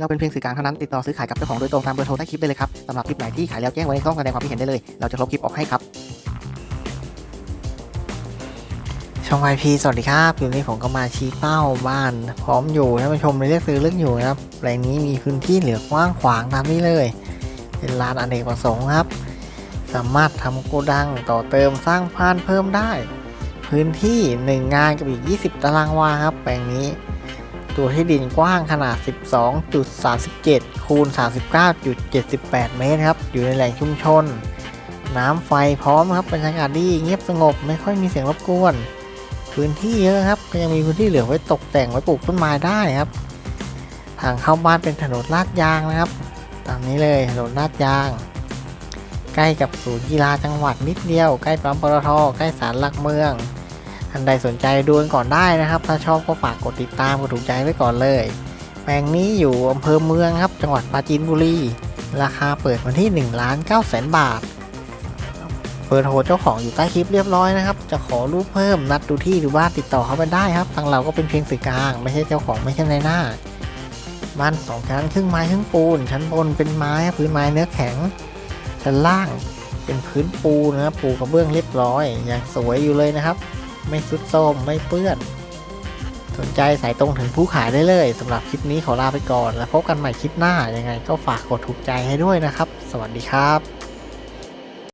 เราเป็นเพียงสื่อกลางเท่านั้นติดต่อซื้อขายกับเจ้าของโดยตรงตามเบอร์โทรใต้คลิปได้เลยครับสำหรับคลิปไหนที่ขายแล้วแจ้งไว้ในช่องแสดงความคิดเห็นได้เลย เราจะลบคลิปออกให้ครับ ช่องไอพีสวัสดีครับอยู่นี้ผมก็มาชี้เป้าบ้าน พร้อมอยู่ท่านผู้ชมเลือกซื้อเลือกอยู่นะครับแปลงนี้มีพื้นที่เหลือกว้างขวางตามนี้เลย เป็นลานอเนกประสงค์ครับ สามารถทำโกดังต่อเติมสร้างพานเพิ่มได้ พื้นที่ 1 งานกับอีก 20 ตารางวาครับแปลงนี้ ตัวที่ดินกว้างขนาด 12.37 คูณ 39.78 เมตรครับ อยู่ในแหล่งชุมชน น้ำไฟพร้อมครับบรรยากาศดีเงียบสงบไม่ค่อยมีเสียงรบกวน พื้นที่เยอะครับก็ยังมีพื้นที่เหลือไว้ตกแต่งไว้ปลูกต้นไม้ได้ครับ ทางเข้าบ้านเป็นถนนลาดยางนะครับ ตามนี้เลยถนนลาดยาง ใกล้กับศูนย์กีฬาจังหวัดนิดเดียว ใกล้ปั๊มปตทใกล้ศาลหลักเมือง ท่านใดสนใจดูกันก่อนได้นะครับ ถ้าชอบก็ฝากกดติดตามกดถูกใจไว้ก่อนเลยแปลงนี้อยู่อำเภอเมืองครับ จังหวัดปราจีนบุรี ราคาเปิดวันที่1ล้าน9แสนบาทเบอร์โทรเจ้าของอยู่ใต้คลิปเรียบร้อยนะครับ จะขอรูปเพิ่มนัดดูที่หรือว่าติดต่อเขาไปได้ครับ ทางเราก็เป็นเพียงสื่อกลาง ไม่ใช่เจ้าของไม่ใช่ในายหน้า บ้านสองชั้นครึ่งไม้ครึ่งปูน ชั้นบนเป็นไม้พื้นไม้เนื้อแข็ง ชั้นล่างเป็นพื้นปูนะครับปูกระเบื้องเรียบร้อยอยังสวยอยู่เลยนะครับ ไม่สุดโทมไม่เปื้อน สนใจสายตรงถึงผู้ขายได้เลยสำหรับคลิปนี้ขอลาไปก่อน แล้วพบกันใหม่คลิปหน้ายังไง ก็ฝากกดถูกใจให้ด้วยนะครับ สวัสดีครับ